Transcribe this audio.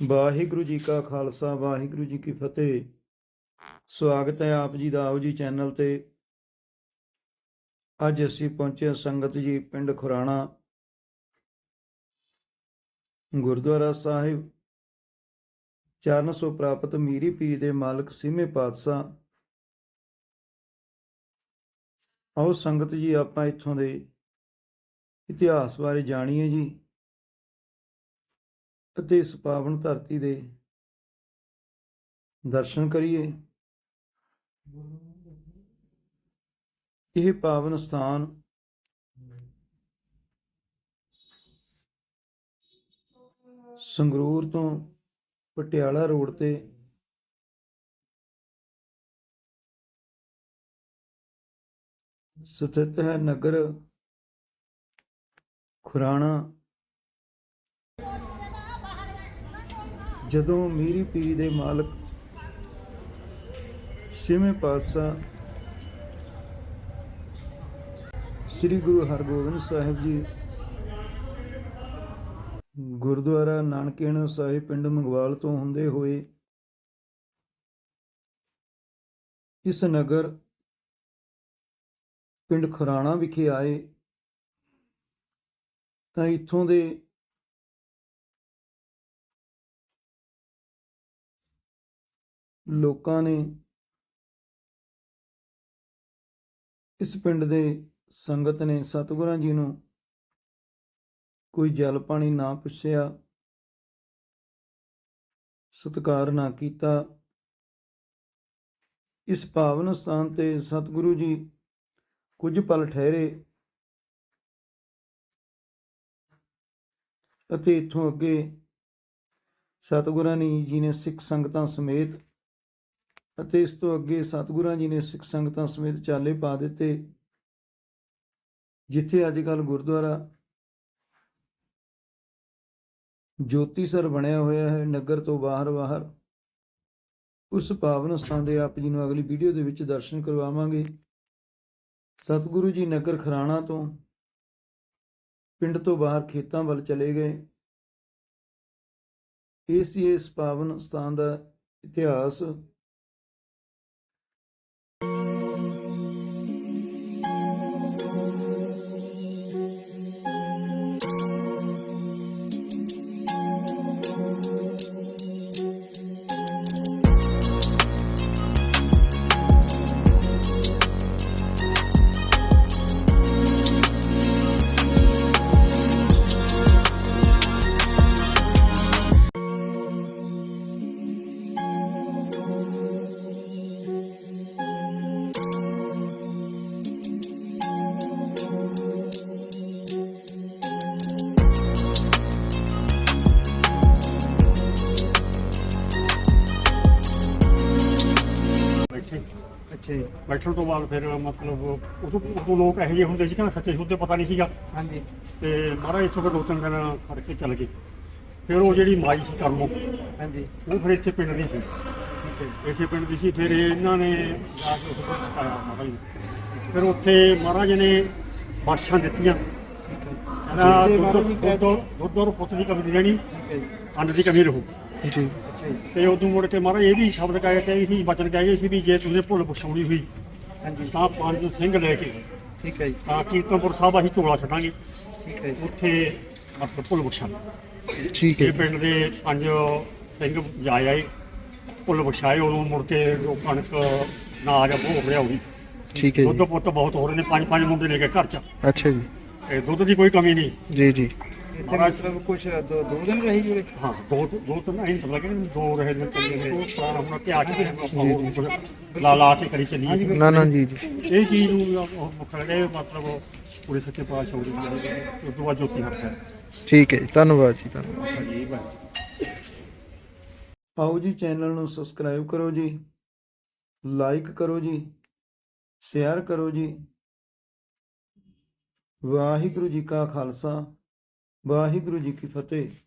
ਵਾਹਿਗੁਰੂ ਜੀ ਕਾ ਖਾਲਸਾ, ਵਾਹਿਗੁਰੂ ਜੀ ਕੀ ਫਤਿਹ। ਸਵਾਗਤ ਹੈ ਆਪ ਜੀ ਦਾ ਆਓ ਜੀ ਚੈਨਲ ਤੇ। ਅੱਜ ਅਸੀਂ ਪਹੁੰਚੇ ਹਾਂ ਸੰਗਤ ਜੀ ਪਿੰਡ ਖੁਰਾਣਾ, ਗੁਰਦੁਆਰਾ ਸਾਹਿਬ। ਚਰਨ ਸੋ ਪ੍ਰਾਪਤ ਮੀਰੀ ਪੀਰੀ ਦੇ ਮਾਲਕ ਸਿਮੇ ਪਾਤਸ਼ਾਹ। ਆਓ ਸੰਗਤ ਜੀ, ਆਪਾਂ ਇੱਥੋਂ ਦੇ ਇਤਿਹਾਸ ਬਾਰੇ ਜਾਣੀਏ ਜੀ। ਅਤੇ ਇਸ ਪਾਵਨ ਧਰਤੀ ਦੇ ਦਰਸ਼ਨ ਕਰੀਏ। ਇਹ ਪਾਵਨ ਸਥਾਨ ਸੰਗਰੂਰ ਤੋਂ ਪਟਿਆਲਾ ਰੋਡ ਤੇ ਸਥਿਤ ਹੈ ਨਗਰ ਖੁਰਾਣਾ। ਜਦੋਂ ਮੀਰੀ ਪੀਰੀ ਦੇ ਮਾਲਕ ਛੇਵੇਂ ਪਾਤਸ਼ਾਹ ਸ੍ਰੀ ਗੁਰੂ ਹਰਗੋਬਿੰਦ ਸਾਹਿਬ ਜੀ ਗੁਰਦੁਆਰਾ ਨਾਨਕੇਣਾ ਸਾਹਿਬ ਪਿੰਡ ਮੰਗਵਾਲ ਤੋਂ ਹੁੰਦੇ ਹੋਏ ਇਸ ਨਗਰ ਪਿੰਡ ਖੁਰਾਣਾ ਵਿਖੇ ਆਏ, ਤਾਂ ਇੱਥੋਂ ਦੇ ਲੋਕਾਂ ਨੇ ਇਸ ਪਿੰਡ ਦੇ ਸੰਗਤ ਨੇ ਸਤਿਗੁਰਾਂ ਜੀ ਨੂੰ ਕੋਈ ਜਲ ਪਾਣੀ ਨਾ ਪੁੱਛਿਆ, ਸਤਿਕਾਰ ਨਾ ਕੀਤਾ। ਇਸ ਪਾਵਨ ਸਥਾਨ ਤੇ ਸਤਿਗੁਰੂ ਜੀ ਕੁਝ ਪਲ ਠਹਿਰੇ ਅਤੇ ਇਥੋਂ ਅੱਗੇ ਸਤਿਗੁਰਾਂ ਨੇ ਜੀ ਨੇ ਸਿੱਖ ਸੰਗਤਾਂ ਸਮੇਤ ਅਤੇ ਇਸ ਤੋਂ ਅੱਗੇ ਸਤਿਗੁਰਾਂ ਜੀ ਨੇ ਸਿੱਖ ਸੰਗਤਾਂ ਸਮੇਤ ਚਾਲੇ ਪਾ ਦਿੱਤੇ, ਜਿੱਥੇ ਅੱਜ ਕੱਲ ਗੁਰਦੁਆਰਾ ਜੋਤੀਸਰ ਬਣਿਆ ਹੋਇਆ ਹੈ, ਨਗਰ ਤੋਂ ਬਾਹਰ ਬਾਹਰ। ਉਸ ਪਾਵਨ ਸਥਾਨ ਦੇ ਆਪ ਜੀ ਨੂੰ ਅਗਲੀ ਵੀਡੀਓ ਦੇ ਵਿੱਚ ਦਰਸ਼ਨ ਕਰਵਾਵਾਂਗੇ। ਸਤਿਗੁਰੂ ਜੀ ਨਗਰ ਖਰਾਣਾ ਤੋਂ ਪਿੰਡ ਤੋਂ ਬਾਹਰ ਖੇਤਾਂ ਵੱਲ ਚਲੇ ਗਏ। ਇਹ ਇਸ ਪਾਵਨ ਸਥਾਨ ਦਾ ਇਤਿਹਾਸ। Thank you. ਅੱਛਾ ਜੀ। ਬੈਠਣ ਤੋਂ ਬਾਅਦ ਫਿਰ ਮਤਲਬ ਉਦੋਂ ਉਦੋਂ ਲੋਕ ਇਹੋ ਜਿਹੇ ਹੁੰਦੇ ਸੀ ਕਿ ਨਾ ਸੱਚੇ ਸੁੱਧੇ ਪਤਾ ਨਹੀਂ ਸੀਗਾ। ਹਾਂਜੀ। ਤੇ ਮਹਾਰਾਜ ਇੱਥੋਂ ਫਿਰ ਦੋ ਤਿੰਨ ਦਿਨ ਖੜ ਕੇ ਚੱਲ ਗਏ। ਫਿਰ ਉਹ ਜਿਹੜੀ ਮਾਈ ਸੀ ਕਰਮੋ ਹਾਂਜੀ। ਉਹ ਫਿਰ ਇੱਥੇ ਪਿੰਡ ਦੀ ਸੀ। ਠੀਕ ਹੈ। ਇਸੇ ਪਿੰਡ ਦੀ ਸੀ। ਫਿਰ ਇਹਨਾਂ ਨੇ ਜਾ ਕੇ ਉੱਥੇ ਸਿਖਾਇਆ ਮਹਾਰਾਜ ਨੂੰ ਫਿਰ ਉੱਥੇ ਮਹਾਰਾਜ ਨੇ ਬਖਸ਼ਾਂ ਦਿੱਤੀਆਂ। ਠੀਕ ਹੈ ਕਹਿੰਦਾ ਦੁੱਧ ਦੁੱਧ ਦੁੱਧ ਔਰ ਪੁੱਤ ਦੀ ਕਮੀ ਨਹੀਂ ਰਹਿਣੀ। ਠੀਕ ਹੈ ਜੀ। ਅੰਨ ਦੀ ਕਮੀ ਰਹੂ। ਜੀ। ਜੀ ਤੇ ਉਦੋਂ ਮੁੜ ਕੇ ਮਹਾਰਾਜ ਇਹ ਵੀ ਸ਼ਬਦ ਕਹੇ ਕਹੇ ਸੀ ਬਚਨ ਕਹੇ ਸੀ ਵੀ ਜੇ ਤੁਸੀਂ ਭੁੱਲ ਬਖਸ਼ਾਉਣੀ ਹੋਈ ਹਾਂਜੀ। ਤਾਂ ਪੰਜ ਸਿੰਘ ਲੈ ਕੇ ਠੀਕ ਹੈ ਜੀ। ਤਾਂ ਕੀਰਤਨਪੁਰ ਸਾਹਿਬ ਅਸੀਂ ਝੋਲਾ ਛੱਡਾਂਗੇ ਠੀਕ ਹੈ ਜੀ। ਉੱਥੇ ਮਤਲਬ ਭੁੱਲ ਬਖਸ਼ਾਂ ਠੀਕ ਇਹ ਪਿੰਡ ਦੇ ਪੰਜ ਸਿੰਘ ਜਾਏ ਆਏ ਭੁੱਲ ਬਖਸ਼ਾਏ ਉਦੋਂ ਮੁੜ ਕੇ ਉਹ ਕਣਕ ਨਾਜ ਭੋਗ ਲਿਆ ਹੋਈ ਠੀਕ ਦੁੱਧ ਪੁੱਤ ਬਹੁਤ ਹੋ ਰਹੇ ਨੇ ਪੰਜ ਪੰਜ ਮੁੰਡੇ ਲੈ ਕੇ ਘਰ ਚ। ਅੱਛਾ ਜੀ। ਤੇ ਦੁੱਧ ਦੀ ਕੋਈ ਕਮੀ ਨਹੀਂ। ਜੀ ਜੀ। ਇੱਥੇ ਮਤਲਬ ਕੁਝ ਦੋ ਦੋ ਦਿਨ ਰਹੀ ਜੁੜੇ ਹਾਂ ਦੋ ਦੋ ਤਾਂ ਨਹੀਂ ਪਤਾ ਕਿ ਦੋ ਰਹੇ ਨੇ ਤਿੰਨ ਨੇ ਉਹ ਸਾਰਾ ਹੁਣ ਇਤਿਹਾਸ ਦੇ ਆਪਾਂ ਲਾ ਲਾ ਕੇ ਕਰੀ ਚੱਲੀ ਨਾ ਨਾ ਜੀ। ਜੀ ਇਹ ਚੀਜ਼ ਨੂੰ ਉਹ ਮੁੱਖ ਲਗੇ ਮਤਲਬ ਪੂਰੇ ਸੱਚੇ ਪਾਤਸ਼ਾਹ ਦੀ ਉਸ ਤੋਂ ਬਾਅਦ ਜੋਤੀ ਹੱਥ ਹੈ। ਠੀਕ ਹੈ ਜੀ ਧੰਨਵਾਦ ਜੀ ਧੰਨਵਾਦ। ਆਓ ਜੀ ਚੈਨਲ ਨੂੰ ਸਬਸਕ੍ਰਾਈਬ ਕਰੋ ਜੀ ਲਾਈਕ ਕਰੋ ਜੀ ਸ਼ੇਅਰ ਕਰੋ ਜੀ। ਵਾਹਿਗੁਰੂ ਜੀ ਕਾ ਖਾਲਸਾ। ਵਾਹਿਗੁਰੂ ਜੀ ਕੀ ਫਤਿਹ।